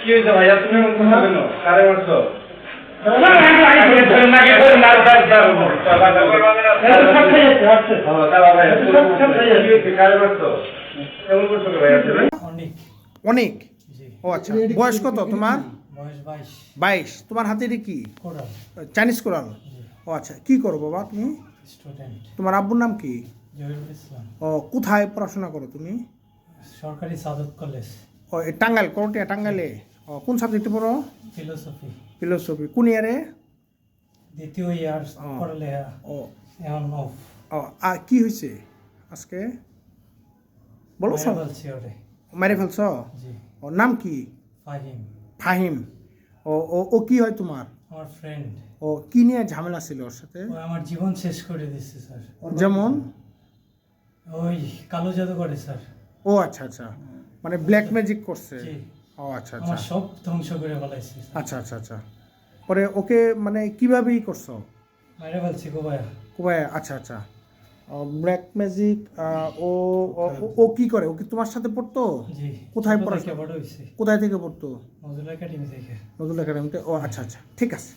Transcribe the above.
কি হয়েছে ভাইয়া তুমি অনেক। ও আচ্ছা বয়স কত তোমার? বাইশ। তোমার হাতে কি? Chinese coral. ও আচ্ছা কি করো বাবা তুমি? তোমার আব্বুর নাম কি? ইসলাম। ও কোথায় পড়াশোনা করো তুমি? সরকারি সাদত কলেজ। ও টাঙ্গাইল করটিয়া টাঙ্গাইলে। ও কোন সাবজেক্টে পড়ো? ফিলোসফি। ফিলোসফি। কোন ইয়ারে দ্বিতীয় ইয়ার ও। পড়ালেখা ও। এখন অফ ও আর কি হয়েছে আজকে? বলো সব। মেরে ফেলছ জি। ওর নাম কি? ফাহিম। ফাহিম। ও ও ও কি হয় তোমার? আমার ফ্রেন্ড ও কি নিয়ে ঝামেলা ছিল ওর সাথে? ও আমার জীবন শেষ করে দিচ্ছে স্যার। যেমন? ওই কালো জাদু করে স্যার। ও আচ্ছা আচ্ছা। মানে ব্ল্যাক ম্যাজিক করছে। জি। ও আচ্ছা আচ্ছা। আমার সব ধ্বংস করে ফেলাইছে আচ্ছা আচ্ছা আচ্ছা। পরে ওকে মানে কিভাবেই করছ? মাইরে বলছি গোবায়া কোবাই আচ্ছা আচ্ছা। ব্ল্যাক ম্যাজিক ও ও- কি করে? ও কি তোমার সাথে পড়তো? জি। কোথায়? বড় হয়েছে কোথায় থেকে পড়তো? নজরুল একাডেমি থেকে। নজরুল একাডেমিতে? ও আচ্ছা আচ্ছা। ঠিক আছে।